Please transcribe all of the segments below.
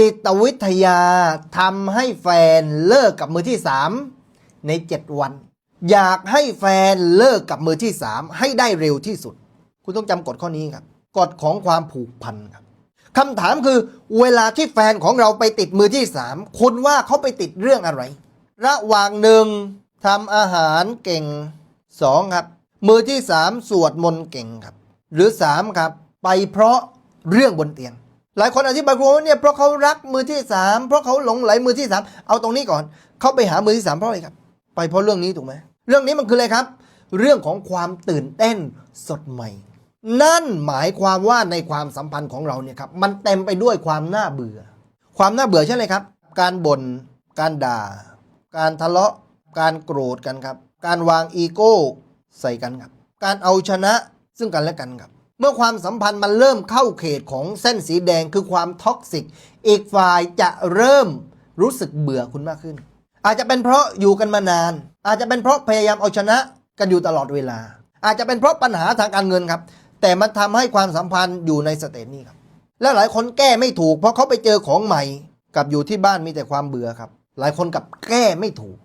จิตวิทยาทำให้แฟนเลิกกับมือที่สามใน7วัน อยากให้แฟนเลิกกับมือที่สามให้ได้เร็วที่สุด คุณต้องจำกฎข้อนี้ครับกฎของความผูกพันครับคำถามคือเวลาที่แฟนของเราไปติดมือที่สามคุณว่าเขาไปติดเรื่องอะไร ระหว่างหนึ่งทำอาหารเก่งสองครับ มือที่สามสวดมนต์เก่งครับ หรือสามครับ ไปเพราะเรื่องบนเตียง หลายคนอธิบายว่าเนี่ยเพราะเขารักมือที่สามเพราะเขาหลงไหลมือที่สามเอาตรงนี้ก่อน เขาไปหามือที่สามเพราะอะไรครับ ไปเพราะเรื่องนี้ถูกไหมเรื่องนี้มันคืออะไรครับ เรื่องของความตื่นเต้นสดใหม่ นั่นหมายความว่าในความสัมพันธ์ของเราเนี่ยครับมันเต็มไปด้วยความน่าเบื่อ ความน่าเบื่อใช่ไหมครับ การบน่นการด่า การทะเลาะ การโกรธกันครับ การวางอีโก้ใส่กันครับ การเอาชนะซึ่งกันและกันครับ เมื่อความสัมพันธ์มันเริ่มเข้าเขตของเส้นสีแดงคือความท็อกซิก อีกฝ่ายจะเริ่มรู้สึกเบื่อคุณมากขึ้น อาจจะเป็นเพราะอยู่กันมานาน อาจจะเป็นเพราะพยายามเอาชนะกันอยู่ตลอดเวลา อาจจะเป็นเพราะปัญหาทางการเงินครับ แต่มันทำให้ความสัมพันธ์อยู่ในสเตจนี้ครับ แล้วหลายคนแก้ไม่ถูก เพราะเขาไปเจอของใหม่ กับอยู่ที่บ้านมีแต่ความเบื่อครับ หลายคนกับแก้ไม่ถูก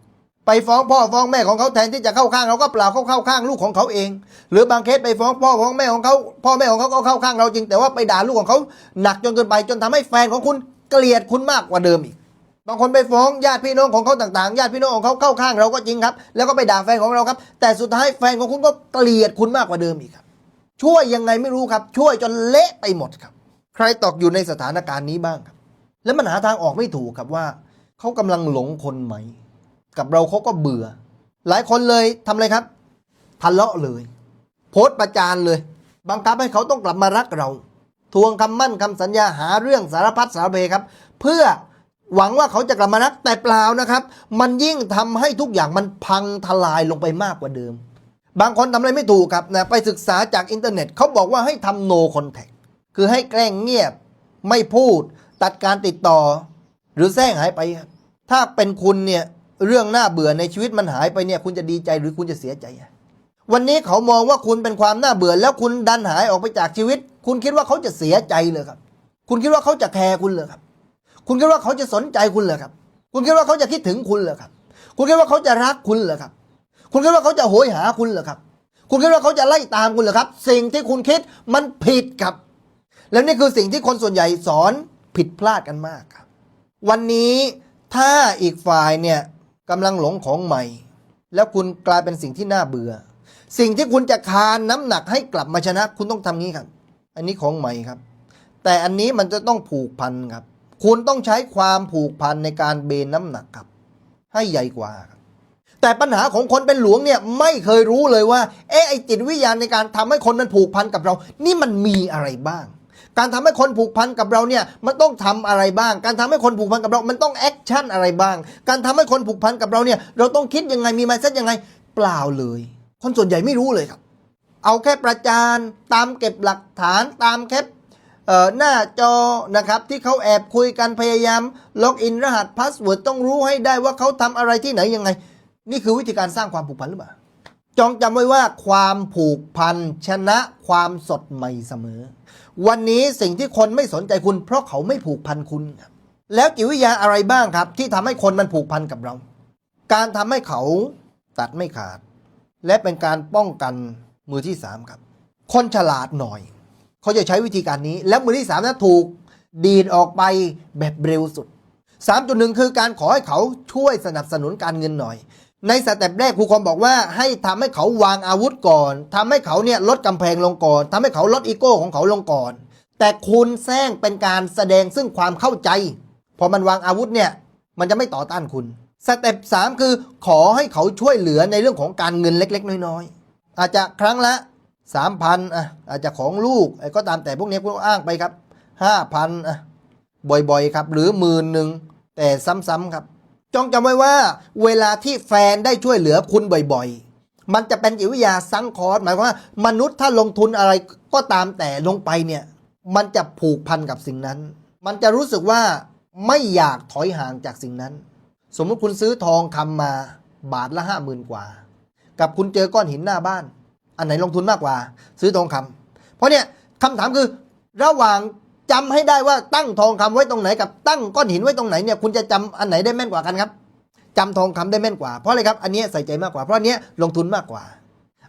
ไปฟ้องพ่อฟ้องแม่ของเขาแทนที่จะเข้าข้างเราก็เปล่าเขาเข้าข้างลูกของเขาเอง หรือบางเคสไปฟ้องพ่อฟ้องแม่ของเขาพ่อแม่ของเขาก็เข้าข้างเราจริง แต่ว่าไปด่าลูกของเขาหนักจนเกินไปจนทำให้แฟนของคุณเกลียดคุณมากกว่าเดิมอีกบางคนไปฟ้องญาติพี่น้องของเขาต่างๆญาติพี่น้องของเขาเข้าข้างเราก็จริงครับ แล้วก็ไปด่าแฟนของเราครับ แต่สุดท้ายแฟนของคุณก็เกลียดคุณมากกว่าเดิมอีกครับช่วยยังไงไม่รู้ครับ ช่วยจนเละไปหมดครับ ใครตกอยู่ในสถานการณ์นี้บ้างครับ แล้วมันหาทางออกไม่ถูกครับว่าเขากำลังหลงคนไหม กับเราเขาก็เบื่อ หลายคนเลยทำอะไรครับทะเลาะเลย โพสประจานเลย บังคับให้เขาต้องกลับมารักเรา ทวงคำมั่นคำสัญญาหาเรื่องสารพัดสารเพครับ เพื่อหวังว่าเขาจะกลับมารักแต่เปล่านะครับ มันยิ่งทำให้ทุกอย่างมันพังทลายลงไปมากกว่าเดิม บางคนทำอะไรไม่ถูกครับนะไปศึกษาจากอินเทอร์เน็ตเขาบอกว่าให้ทำ no contact คือให้แกล้งเงียบ ไม่พูด ตัดการติดต่อ หรือแซงหายไป ถ้าเป็นคุณเนี่ย เรื่องน่าเบื่อในชีวิตมันหายไปเนี่ยคุณจะดีใจหรือคุณจะเสียใจ วันนี้เขามองว่าคุณเป็นความน่าเบื่อแล้วคุณดันหายออกไปจากชีวิต คุณคิดว่าเขาจะเสียใจเลยครับ คุณคิดว่าเขาจะแคร์คุณเลยครับ คุณคิดว่าเขาจะสนใจคุณเหรอครับ คุณคิดว่าเขาจะคิดถึงคุณเหรอครับ คุณคิดว่าเขาจะรักคุณเหรอครับ คุณคิดว่าเขาจะโหยหาคุณเหรอครับ คุณคิดว่าเขาจะไล่ตามคุณเหรอครับ สิ่งที่คุณคิดมันผิดครับ แล้วนี่คือสิ่งที่คนส่วนใหญ่สอนผิดพลาดกันมากครับ วันนี้ถ้าอีกฝ่ายเนี่ย กำลังหลงของใหม่ แล้วคุณกลายเป็นสิ่งที่น่าเบื่อ สิ่งที่คุณจะคานน้ำหนักให้กลับมาชนะ คุณต้องทำงี้ครับ อันนี้ของใหม่ครับ แต่อันนี้มันจะต้องผูกพันครับ คุณต้องใช้ความผูกพันในการเบนน้ำหนักครับ ให้ใหญ่กว่าครับแต่ปัญหาของคนเป็นหลวงเนี่ยไม่เคยรู้เลยว่าเอ๊ะไอจิตวิญญาณในการทำให้คนมันผูกพันกับเรา นี่มันมีอะไรบ้าง การทำให้คนผูกพันกับเราเนี่ยมันต้องทำอะไรบ้าง การทำให้คนผูกพันกับเรา มันต้องแอคชั่นอะไรบ้าง การทำให้คนผูกพันกับเราเนี่ยเราต้องคิดยังไงมีมาเซตยังไงเปล่าเลย คนส่วนใหญ่ไม่รู้เลยครับ เอาแค่ประจานตามเก็บหลักฐานตามแค่หน้าจอนะครับที่เขาแอบคุยกันพยายามล็อกอินรหัสพาสเวิร์ดต้องรู้ให้ได้ว่าเขาทำอะไรที่ไหนยังไง นี่คือวิธีการสร้างความผูกพันหรือเปล่าจองจำไว้ว่าความผูกพันชนะความสดใหม่เสมอ วันนี้สิ่งที่คนไม่สนใจคุณ เพราะเขาไม่ผูกพันคุณครับแล้วจิตวิทยาอะไรบ้างครับ ที่ทำให้คนมันผูกพันกับเรา การทำให้เขาตัดไม่ขาด และเป็นการป้องกันมือที่สามครับ คนฉลาดหน่อย เขาจะใช้วิธีการนี้ แล้วมือที่สามนั้นถูก ดีดออกไปแบบเร็วสุด 3.1 คือการขอให้เขาช่วยสนับสนุนการเงินหน่อย ในสเต็ปแรกครูคอมบอกว่าให้ทำให้เขาวางอาวุธก่อนทำให้เขาเนี่ยลดกำแพงลงก่อนทำให้เขาลดอีโก้ของเขาลงก่อน แต่คุณแซงเป็นการแสดงซึ่งความเข้าใจ พอมันวางอาวุธเนี่ยมันจะไม่ต่อต้านคุณสเต็ป3คือขอให้เขาช่วยเหลือในเรื่องของการเงินเล็ก ๆ น้อยๆ อาจจะครั้งละ3,000อะอาจจะของลูกก็ตามแต่พวกนี้คุณอ้างไปครับ5,000อะบ่อยๆครับ หรือหมื่นหนึ่งแต่ซ้ำๆครับ จงจำไว้ว่า เวลาที่แฟนได้ช่วยเหลือคุณบ่อยๆ มันจะเป็นจิตวิทยาซังคอร์สหมายความว่า มนุษย์ถ้าลงทุนอะไรก็ตามแต่ลงไปเนี่ย มันจะผูกพันกับสิ่งนั้น มันจะรู้สึกว่าไม่อยากถอยห่างจากสิ่งนั้น สมมติคุณซื้อทองคำมาบาทละห้าหมื่นกว่า กับคุณเจอก้อนหินหน้าบ้าน อันไหนลงทุนมากกว่า ซื้อทองคำเพราะเนี่ยคำถามคือระหว่าง จำให้ได้ว่าตั้งทองคำไว้ตรงไหนกับตั้งก้อนหินไว้ตรงไหนเนี่ยคุณจะจำอันไหนได้แม่นกว่ากันครับจำทองคำได้แม่นกว่าเพราะอะไรครับอันนี้ใส่ใจมากกว่าเพราะอันเนี้ยลงทุนมากกว่า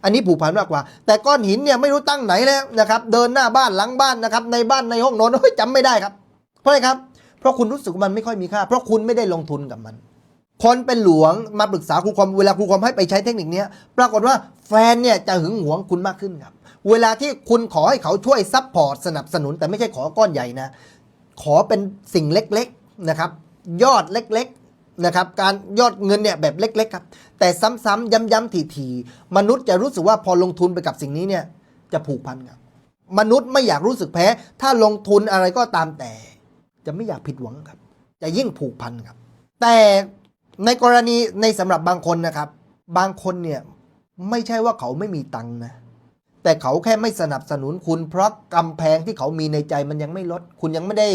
อันนี้ผูกพันมากกว่า แต่ก้อนหินเนี่ยไม่รู้ตั้งไหนแล้วนะครับ เดินหน้าบ้านหลังบ้านนะครับ ในบ้านในห้องนอนเฮ้ยจำไม่ได้ครับ เพราะอะไรครับ เพราะคุณรู้สึกมันไม่ค่อยมีค่า เพราะคุณไม่ได้ลงทุนกับมันคนเป็นหลวงมาปรึกษาครูคอมเวลาครูคอมให้ไปใช้เทคนิคนี้ปรากฏว่าแฟนเนี่ยจะหึงหวงคุณมากขึ้นครับ เวลาที่คุณขอให้เขาช่วยซัพพอร์ตสนับสนุน แต่ไม่ใช่ขอก้อนใหญ่นะ ขอเป็นสิ่งเล็กๆนะครับ ยอดเล็กๆนะครับการยอดเงินเนี่ยแบบเล็ก ๆ ครับ แต่ซ้ำๆย้ำๆทีๆมนุษย์จะรู้สึกว่าพอลงทุนไปกับสิ่งนี้เนี่ยจะผูกพันครับมนุษย์ไม่อยากรู้สึกแพ้ ถ้าลงทุนอะไรก็ตามแต่ จะไม่อยากผิดหวังครับ จะยิ่งผูกพันครับ แต่ในกรณีในสำหรับบางคนนะครับ บางคนเนี่ยไม่ใช่ว่าเขาไม่มีตังค์นะ แต่เขาแค่ไม่สนับสนุนคุณเพราะกำแพงที่เขามีในใจมันยังไม่ลด คุณยังไม่ได้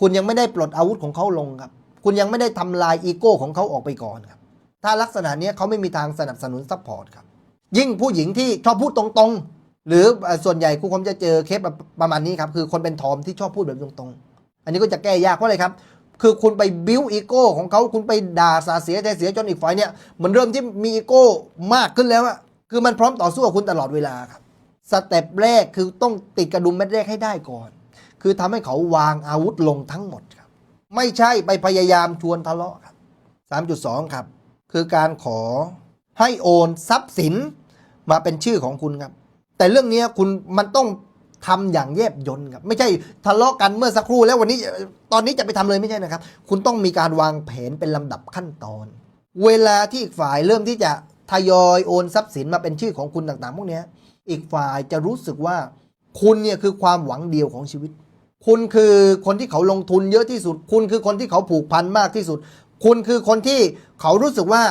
คุณยังไม่ได้ปลดอาวุธของเขาลงครับ คุณยังไม่ได้ทำลายอีโก้ของเขาออกไปก่อนครับ ถ้าลักษณะนี้เขาไม่มีทางสนับสนุนซัพพอร์ตครับ ยิ่งผู้หญิงที่ชอบพูดตรงๆ หรือส่วนใหญ่ครูคมจะเจอเคสประมาณนี้ครับ คือคนเป็นทอมที่ชอบพูดแบบตรงๆ อันนี้ก็จะแก้ยากเพราะอะไรครับคือคุณไปบิวอีโก้ของเขาคุณไปด่าสาเสียใจเสียจนอีกฝ่ายเนี่ยมันเริ่มที่มีอีโก้มากขึ้นแล้วอะคือมันพร้อมต่อสู้กับคุณตลอดเวลาครับ สเต็ปแรกคือต้องติดกระดุมเม็ดแรกให้ได้ก่อน คือทำให้เขาวางอาวุธลงทั้งหมดครับ ไม่ใช่ไปพยายามชวนทะเลาะครับ 3.2 ครับ คือการขอให้โอนทรัพย์สินมาเป็นชื่อของคุณครับ แต่เรื่องนี้คุณมันต้องทำอย่างแยบยลครับ ไม่ใช่ทะเลาะกันเมื่อสักครู่แล้ววันนี้ตอนนี้จะไปทำเลยไม่ใช่นะครับ คุณต้องมีการวางแผนเป็นลำดับขั้นตอน เวลาที่อีกฝ่ายเริ่มที่จะ ทยอยโอนทรัพย์สินมาเป็นชื่อของคุณต่างๆพวกนี้อีกฝ่ายจะรู้สึกว่าคุณเนี่ยคือความหวังเดียวของชีวิต คุณคือคนที่เขาลงทุนเยอะที่สุด คุณคือคนที่เขาผูกพันมากที่สุด คุณคือคนที่เขารู้สึกว่า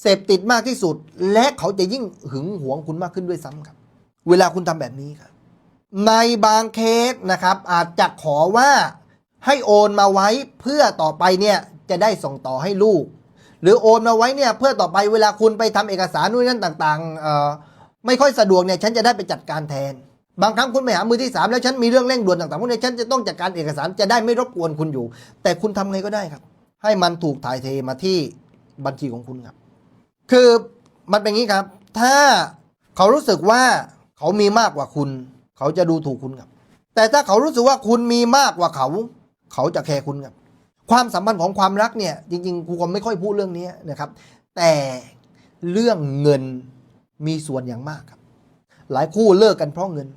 เสพติดมากที่สุด และเขาจะยิ่งหึงหวงคุณมากขึ้นด้วยซ้ำครับ เวลาคุณทำแบบนี้ครับ ในบางเคสนะครับ อาจจะขอว่าให้โอนมาไว้เพื่อต่อไปเนี่ยจะได้ส่งต่อให้ลูก หรือโอนมาไว้เนี่ยเพื่อต่อไปเวลาคุณไปทำเอกสารนู่นนั่นต่างๆไม่ค่อยสะดวกเนี่ยฉันจะได้ไปจัดการแทน บางครั้งคุณไปหามือที่สามแล้วฉันมีเรื่องเร่งด่วนต่างๆพวกนี้ฉันจะต้องจัดการเอกสารจะได้ไม่รบกวนคุณอยู่ แต่คุณทำไงก็ได้ครับ ให้มันถูกถ่ายเทมาที่บัญชีของคุณครับ คือมันเป็นงี้ครับ ถ้าเขารู้สึกว่าเขามีมากกว่าคุณ เขาจะดูถูกคุณครับ แต่ถ้าเขารู้สึกว่าคุณมีมากกว่าเขา เขาจะแคร์คุณครับ ความสัมพันธ์ของความรักเนี่ยจริงๆครูก็ไม่ค่อยพูดเรื่องนี้นะครับ แต่เรื่องเงินมีส่วนอย่างมากครับ หลายคู่เลิกกันเพราะเงิน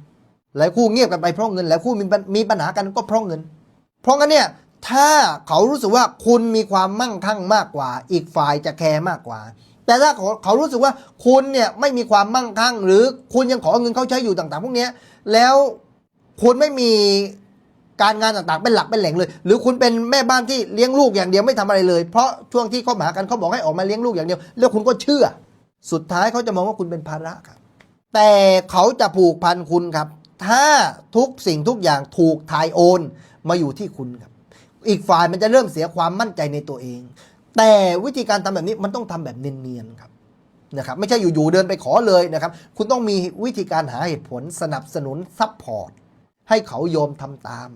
หลายคู่เงียบกันไปเพราะเงินหลายคู่มีมีปัญหากันก็เพราะเงิน เพราะงั้นเนี่ยถ้าเขารู้สึกว่าคุณมีความมั่งคั่งมากกว่า อีกฝ่ายจะแคร์มากกว่า แต่ถ้าเขาเขารู้สึกว่าคุณเนี่ยไม่มีความมั่งคั่ง หรือคุณยังขอเงินเขาใช้อยู่ต่างๆ พวกนี้แล้วคุณไม่มี การงานต่างๆ เป็นหลักเป็นแหล่งเลย หรือคุณเป็นแม่บ้านที่เลี้ยงลูกอย่างเดียวไม่ทำอะไรเลย เพราะช่วงที่เขาหมากันเขาบอกให้ออกมาเลี้ยงลูกอย่างเดียว แล้วคุณก็เชื่อ สุดท้ายเขาจะมองว่าคุณเป็นภาระครับ แต่เขาจะผูกพันคุณครับ ถ้าทุกสิ่งทุกอย่างถูกทายโอน มาอยู่ที่คุณครับ อีกฝ่ายมันจะเริ่มเสียความมั่นใจในตัวเอง แต่วิธีการทำแบบนี้มันต้องทำแบบเนียนๆครับนะครับไม่ใช่อยู่ๆเดินไปขอเลยนะครับ คุณต้องมีวิธีการหาเหตุผลสนับสนุนซัพพอร์ต ให้เขาโยมทำตาม